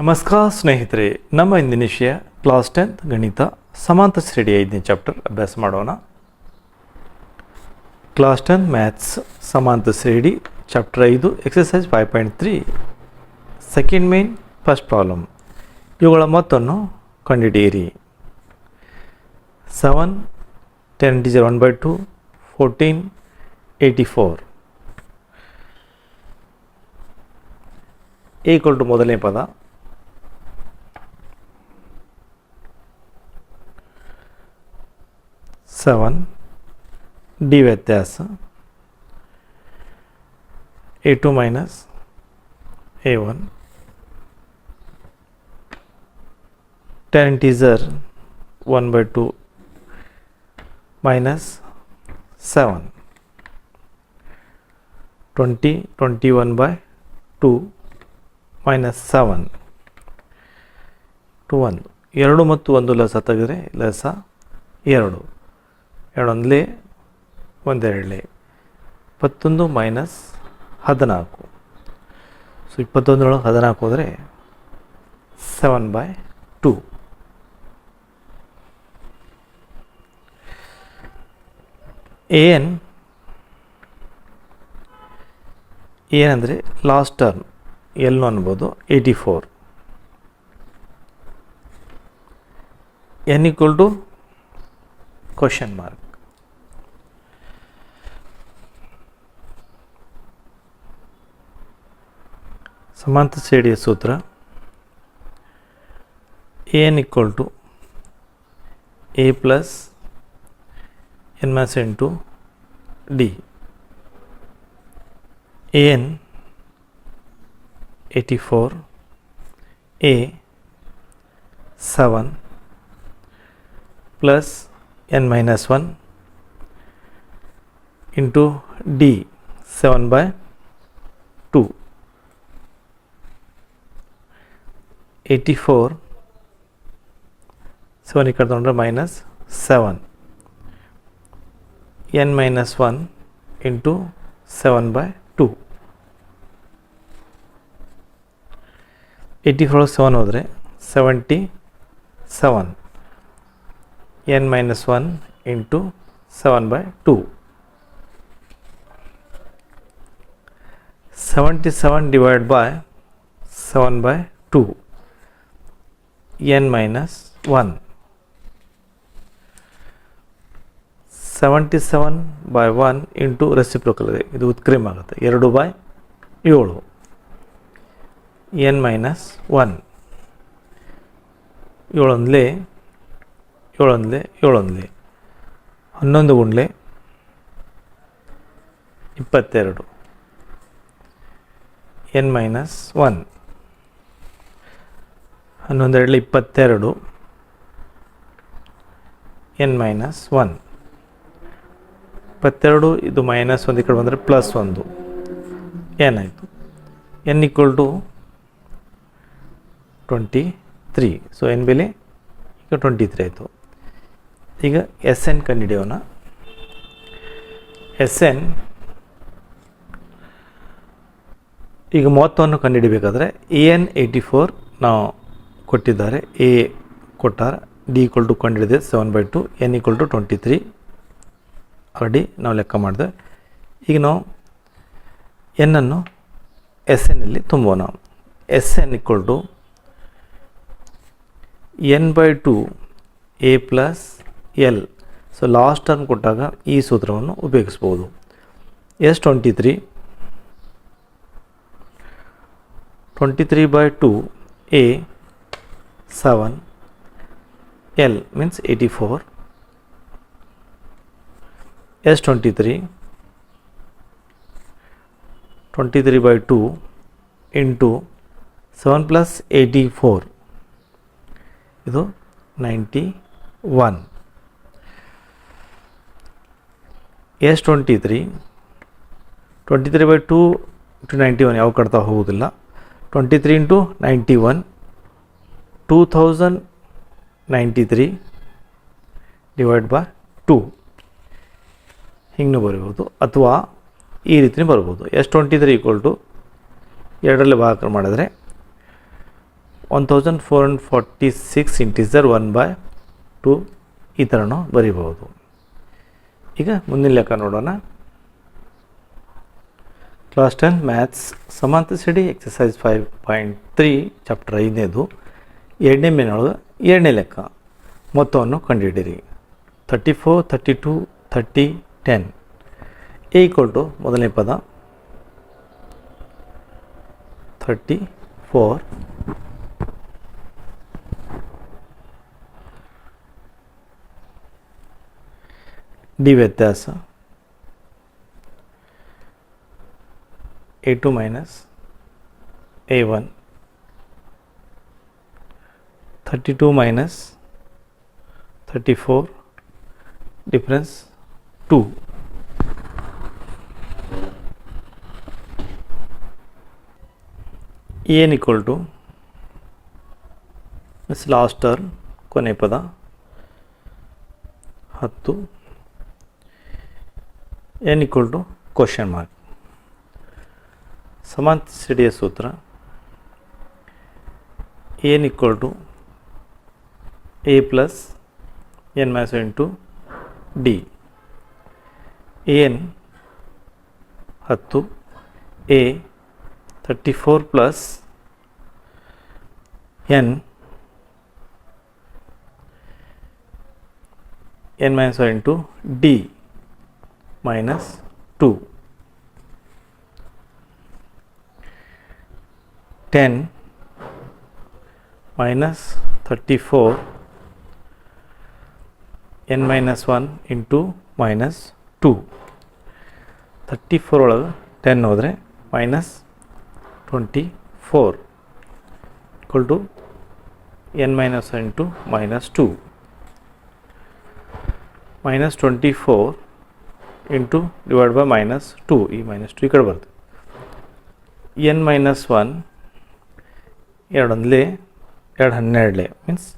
ನಮಸ್ಕಾರ ಸ್ನೇಹಿತರೆ, ನಮ್ಮ ಇಂದಿನ ವಿಷಯ ಕ್ಲಾಸ್ ಟೆಂತ್ ಗಣಿತ ಸಮಾಂತರ ಶ್ರೇಣಿ ಐದನೇ ಚಾಪ್ಟರ್ ಅಭ್ಯಾಸ ಮಾಡೋಣ. ಕ್ಲಾಸ್ ಟೆಂತ್ ಮ್ಯಾಥ್ಸ್ ಸಮಾಂತರ ಶ್ರೇಣಿ, ಚಾಪ್ಟರ್ ಐದು exercise five point three. Second main, first problem. ಇವುಗಳ ಮೊತ್ತವನ್ನು ಕಂಡುಹಿಡಿಯಿರಿ. Seven, ten ಡಿಜರ್ one by two, fourteen, eighty four. Equal to ಮೊದಲನೇ ಪದ. ಸೆವೆನ್ ಡಿ ವ್ಯತ್ಯಾಸ a two minus a one ten teaser one by two minus seven twenty twenty one by two minus seven to ಒಂದು ಎರಡು ಮತ್ತು ಒಂದು ಲಸ ತೆಗೆದರೆ ಲಸ ಎರಡು. ಎರಡೊಂದಲೇ, ಒಂದೆರಡಲೇ. ಇಪ್ಪತ್ತೊಂದು ಮೈನಸ್ ಹದಿನಾಲ್ಕು. ಸೊ ಇಪ್ಪತ್ತೊಂದರೊಳಗೆ ಹದಿನಾಲ್ಕು ಹೋದರೆ ಸೆವೆನ್ ಬೈ ಟೂ ಏನ್ ಏನಂದರೆ ಲಾಸ್ಟ್ ಟರ್ಮ್ ಎಲ್ಲೂ ಅನ್ಬೋದು eighty four n equal to question mark ಸಮಾಂತರ ಶ್ರೇಣಿಯ ಸೂತ್ರ. N equal to a plus n minus into d n eighty four a seven plus n minus one into d seven by two eighty four seven ಈ ಕಡೆ ತೊಗೊಂಡ್ರೆ minus seven n minus one into seven by two eighty four seven ಹೋದರೆ seventy seven n minus one into seven by two seventy seven divide by seven by two minus one seventy seven by one into reciprocal ಇದೆ ಇದು ಉತ್ಕ್ರಿಮ್ ಆಗುತ್ತೆ. ಎರಡು by ಏಳು. N minus one ಏಳೊಂದಲೇ ಏಳೊಂದಲೇ ಏಳೊಂದಲೇ. ಹನ್ನೊಂದು ಗುಂಡ್ಲೆ ಇಪ್ಪತ್ತೆರಡು. ಎನ್ ಮೈನಸ್ ಒನ್ ಹನ್ನೊಂದೆರಡಲಿ ಇಪ್ಪತ್ತೆರಡು. N minus one. ಇಪ್ಪತ್ತೆರಡು, ಇದು ಮೈನಸ್ ಒಂದು, ಈ ಕಡೆ ಬಂದರೆ ಪ್ಲಸ್ ಒಂದು. ಏನಾಯಿತು? N equal to twenty three. So n ಬೆಲೆ? ಈಗ ಟ್ವೆಂಟಿ ತ್ರೀ ಆಯಿತು. ಈಗ ಎಸ್ ಎನ್ ಕಂಡುಹಿಡಿಯೋಣ. ಎಸ್ ಎನ್ ಈಗ ಮೊತ್ತವನ್ನು ಕಂಡುಹಿಡಿಬೇಕಾದ್ರೆ ಎ ಎನ್ ಏಯ್ಟಿ ಫೋರ್, ನಾವು ಕೊಟ್ಟಿದ್ದಾರೆ. ಎ ಕೊಟ್ಟಾರ D equal to ಕಂಡುಹಿಡಿದೆ seven by two n equal to twenty three already ನಾವು ಲೆಕ್ಕ ಮಾಡಿದೆ. ಈಗ ನಾವು ಎನ್ನನ್ನು ಎಸ್ ಎನ್ನಲ್ಲಿ ತುಂಬೋಣ. S n equal to n by two a plus l so last term ಕೊಟ್ಟಾಗ ಈ ಸೂತ್ರವನ್ನು ಉಪಯೋಗಿಸ್ಬೋದು. S twenty three twenty three by two a seven l means eighty four S twenty three twenty three by plus into seven plus eighty four ಇದು ninety one s twenty three twenty three by two two ninety one ಯಾವ ಕಡ್ತಾ ಹೋಗೋದಿಲ್ಲ. Twenty three into ninety one two thousand ninety three divide by two ಹಿಂಗೆ ಬರಿಬೋದು ಅಥವಾ ಈ ರೀತಿ ಬರ್ಬೋದು. ಟ್ವೆಂಟಿ ತ್ರೀ ಈಕ್ವಲ್ ಟು ಎರಡರಲ್ಲಿ ಭಾಗ ಮಾಡಿದರೆ one thousand four hundred forty six ಇಂಟೀಸರ್ one by two ಈ ಥರನೂ ಬರಿಬೋದು. ಈಗ ಮುಂದಿನ ಲೆಕ್ಕ ನೋಡೋಣ. ಕ್ಲಾಸ್ ಟೆನ್ ಮ್ಯಾಥ್ಸ್ ಸಮಂತ ಸಿಡಿ exercise five point three chapter ಐದನೇದು. ಎರಡನೇ ಮೇನೊಳಗೆ ಎರಡನೇ ಲೆಕ್ಕ ಮೊತ್ತವನ್ನು ಕಂಡುಹಿಡಿಯಿರಿ thirty four thirty two thirty ten a equal to ಮೊದಲನೇ ಪದ. ಥರ್ಟಿ ಫೋರ್ ಡಿ ವ್ಯತ್ಯಾಸ. A two minus a one thirty two minus thirty four difference ಏನ್ equal to miss last term ಕೊನೆ ಪದ, ಹತ್ತು. N equal to question mark ಸಮಾಂತರ ಸಿಡಿಯ ಸೂತ್ರ N equal to A plus N minus into D N ಹತ್ತು. A thirty four plus N N minus into D minus two ten minus thirty four N minus one into minus two thirty four ಒಳಗೆ ten ಹೋದರೆ minus twenty four equal to N minus into minus two minus twenty four into divide by minus two ಈ minus two ಈ ಕಡೆ ಬರ್ತದೆ N minus one ಎರಡೊಂದಲೇ ಎರಡು ಹನ್ನೆರಡಲೇ means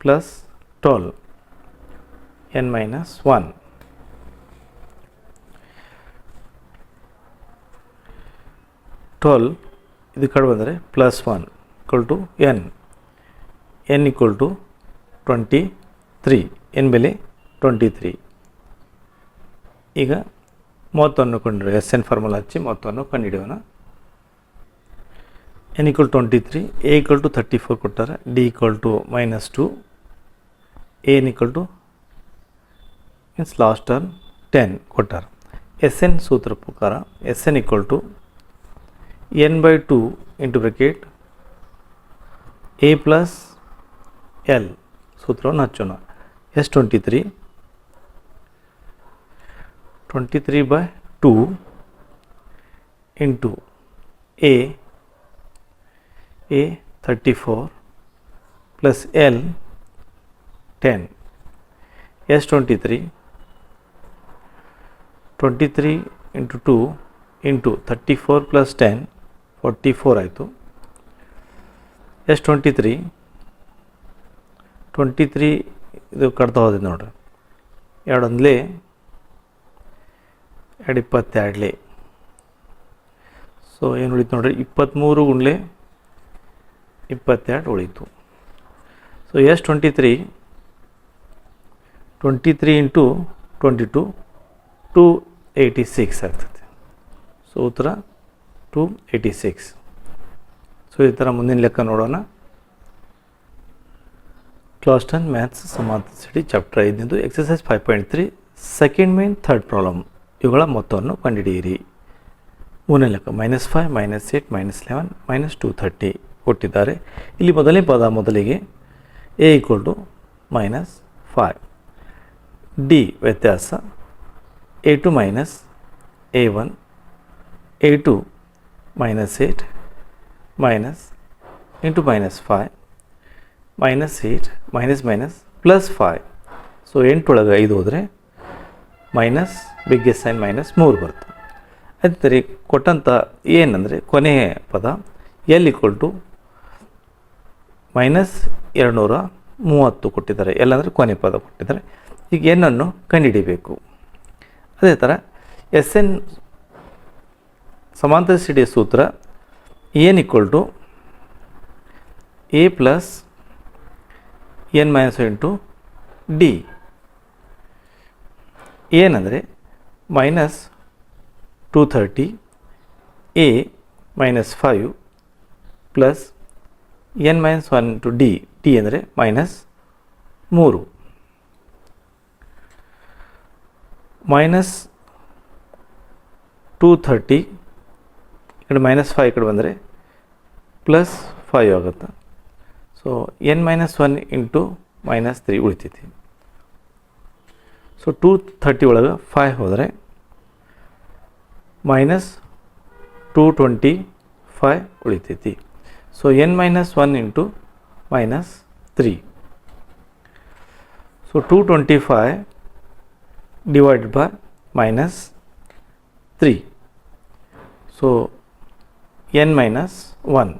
plus twelve N minus one twelve ಇದು ಕಡೆ ಬಂದರೆ plus one equal to N N equal to twenty three N ಬೆಲೆ ಟ್ವೆಂಟಿ ತ್ರೀ ಈಗ ಮೊತ್ತವನ್ನು ಕಂಡು ಎಸ್ ಎನ್ ಫಾರ್ಮುಲಾ ಹಚ್ಚಿ ಮೊತ್ತವನ್ನು ಕಂಡುಹಿಡಿಯೋಣ. N equal twenty three A equal to thirty four ಕೊಟ್ಟಾರೆ D equal to minus two N equal to means last term ten ಕೊಟ್ಟಾರ S N ಸೂತ್ರ ಪ್ರಕಾರ S N equal to N by two into bracket A plus L ಸೂತ್ರವನ್ನು ಹಚ್ಚೋಣ S twenty three twenty three by two into A A thirty four plus L ten S twenty three twenty into two into thirty four plus ten forty four ಆಯಿತು. S twenty three twenty three ಇದು ಕಟ್ತಾ ಹೋದಿದೆ ನೋಡ್ರಿ. ಲೇ ಎರಡು ಇಪ್ಪತ್ತೆರಡಲೇ. So ಏನು ಉಳಿತು ನೋಡ್ರಿ? ಇಪ್ಪತ್ತ್ಮೂರು ಗುಂಡ್ಲೆ ಇಪ್ಪತ್ತೆರಡು ಉಳಿತು. So S twenty three twenty three into twenty two two eighty six ಆಗ್ತದೆ. ಸೊ ಉತ್ತರ ಟು ಏಯ್ಟಿ ಸಿಕ್ಸ್ ಸೊ ಈ ಥರ ಮುಂದಿನ ಲೆಕ್ಕ ನೋಡೋಣ. ಕ್ಲಾಸ್ ಟೆನ್ ಮ್ಯಾಥ್ಸ್ ಸಮಾಂತರ ಸಿಟಿ ಚಾಪ್ಟರ್ ಐದನೇದು exercise five point three second main third problem ಇವುಗಳ ಮೊತ್ತವನ್ನು ಕಂಡುಹಿಡಿಯಿರಿ ಮೂರನೇ ಲೆಕ್ಕ minus five minus eight minus eleven minus two thirty ಕೊಟ್ಟಿದ್ದಾರೆ. ಇಲ್ಲಿ ಮೊದಲನೇ ಪದ ಮೊದಲಿಗೆ A equal to minus five D ವ್ಯತ್ಯಾಸ A two minus A one A two minus eight minus into minus five minus eight minus minus plus five so ಎಂಟೊಳಗೆ ಐದು ಹೋದರೆ minus biggest sign minus ಮೂರು ಬರುತ್ತೆ. ಅದೇ ರೀ ಕೊಟ್ಟಂಥ ಏನಂದರೆ ಕೊನೆಯ ಪದ ಎಲ್ ಈಕ್ವಲ್ ಟು ಮೈನಸ್ ಎರಡುನೂರ ಮೂವತ್ತು ಕೊಟ್ಟಿದ್ದಾರೆ. ಎಲ್ಲಂದರೆ ಕೊನೆ ಪದ ಕೊಟ್ಟಿದ್ದಾರೆ. ಈಗ ಏನನ್ನು ಕಂಡುಹಿಡಿಬೇಕು. ಅದೇ ಥರ ಎಸ್ ಎನ್ ಸಮಾಂತರ ಸಿಡಿಯ ಸೂತ್ರ N equal to A plus N minus into D. ಏನಂದರೆ minus two thirty, A minus five plus N minus one into D. D ಅಂದರೆ ಮೈನಸ್ ಮೂರು. ಮೈನಸ್ ಟೂ ಥರ್ಟಿ ಈ ಕಡೆ ಮೈನಸ್ ಫೈವ್ ಈ ಕಡೆ ಬಂದರೆ ಪ್ಲಸ್ ಫೈವ್ ಆಗುತ್ತೆ. So, N minus one into minus three ಉಳಿತೈತಿ. So, two thirty ಒಳಗೆ five ಹೋದರೆ minus two twenty five ಉಳಿತೈತಿ. So, N minus one into minus three. So, two twenty five divided by minus three so N minus one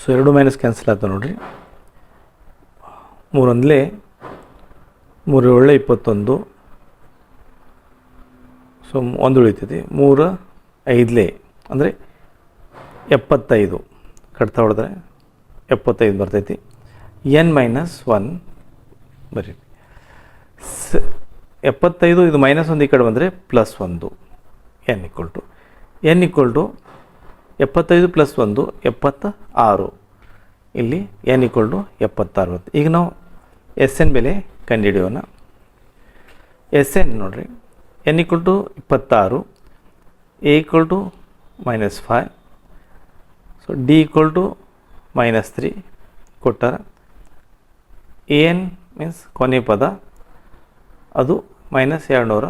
so ಎರಡು minus cancel ಆಯ್ತು ನೋಡಿರಿ. ಮೂರೊಂದಲೇ ಮೂರು ಏಳೆ ಇಪ್ಪತ್ತೊಂದು. So ಒಂದು ಉಳಿತೈತಿ. ಮೂರು ಐದಲೇ. ಅಂದರೆ ಎಪ್ಪತ್ತೈದು. ಕಟ್ತಾ ಹೊಡೆದ್ರೆ ಎಪ್ಪತ್ತೈದು ಬರ್ತೈತಿ. ಎನ್ ಮೈನಸ್ ಒನ್ ಬರೀ ಸ, ಎಪ್ಪತ್ತೈದು ಇದು ಮೈನಸ್ ಒಂದು ಈ ಕಡೆ ಬಂದರೆ ಪ್ಲಸ್ ಒಂದು. N equal to N equal to ಎಪ್ಪತ್ತೈದು ಪ್ಲಸ್ ಒಂದು ಎಪ್ಪತ್ತ ಆರು ಇಲ್ಲಿ ಎನ್ ಇಕ್ವಲ್ ಟು ಎಪ್ಪತ್ತಾರು ಈಗ ನಾವು ಎಸ್ ಎನ್ ಬೆಲೆ ಕಂಡುಹಿಡಿಯೋಣ. ಎಸ್ ಎನ್ ನೋಡಿರಿ. ಎನ್ ಈಕ್ವಲ್ ಟು ಇಪ್ಪತ್ತಾರು A equal to minus five so D equal to minus three ಕೊಟ್ಟಾರ. ಎ ಎನ್ ಮೀನ್ಸ್ ಕೊನೆ ಪದ. ಅದು ಮೈನಸ್ ಎರಡುನೂರ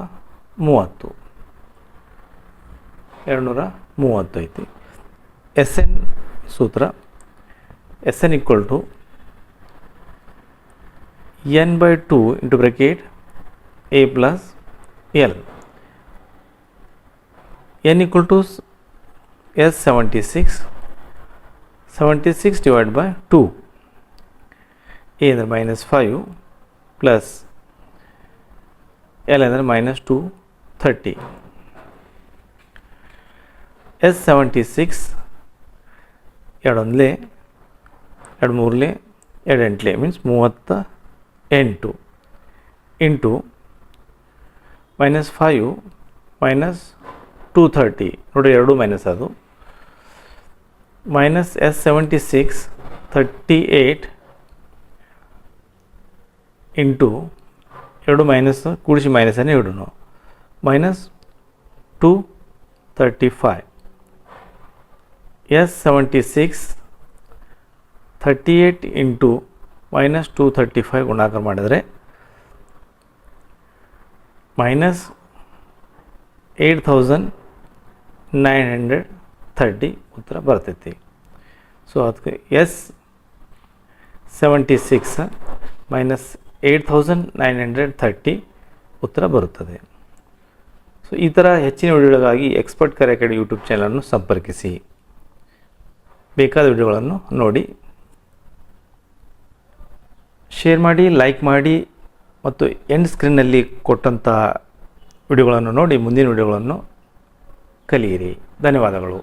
ಮೂವತ್ತು. ಎರಡುನೂರ ಮೂವತ್ತು ಐತಿ. ಎಸ್ ಎನ್ ಸೂತ್ರ S N equal to N by two into bracket A plus L N equal to S seventy six seventy six divide by two A ಅಂದರೆ ಮೈನಸ್ ಫೈವ್ ಪ್ಲಸ್ ಎಲ್ ಅಂದರೆ minus two thirty S seventy six ಎರಡೊಂದಲೇ ಎರಡು ಮೂರಲೇ ಎರಡು ಎಂಟ್ಲೆ means ಮೂವತ್ತ ಎಂಟು. Into minus five minus two thirty ನೋಡಿ ಎರಡು ಮೈನಸ್ ಅದು. Minus S seventy six thirty eight into ಎರಡು ಮೈನಸ್ ಕೂಡಿಸಿ ಮೈನಸನ್ನೇ ಇಡೋಣ minus two thirty five. S seventy six thirty eight into minus two thirty five ಗುಣಾಕಾರ ಮಾಡಿದರೆ minus eight thousand nine hundred thirty ಉತ್ತರ ಬರ್ತೈತಿ. ಸೊ ಅದಕ್ಕೆ S seventy six minus eight thousand nine hundred thirty ಉತ್ತರ ಬರುತ್ತದೆ. ಸೊ ಈ ಥರ ಹೆಚ್ಚಿನ ವಿಡಿಯೋಗಳಿಗಾಗಿ ಎಕ್ಸ್ಪರ್ಟ್ ಕರೆ ಅಕಾಡೆಮಿ ಯೂಟ್ಯೂಬ್ ಚಾನಲನ್ನು ಸಂಪರ್ಕಿಸಿ. ಬೇಕಾದ ವಿಡಿಯೋಗಳನ್ನು ನೋಡಿ. ಶೇರ್ ಮಾಡಿ ಲೈಕ್ ಮಾಡಿ ಮತ್ತು ಎಂಡ್ ಸ್ಕ್ರೀನ್ನಲ್ಲಿ ಕೊಟ್ಟಂಥ ವಿಡಿಯೋಗಳನ್ನು ನೋಡಿ, ಮುಂದಿನ ವಿಡಿಯೋಗಳನ್ನು ಕಲಿಯಿರಿ. ಧನ್ಯವಾದಗಳು.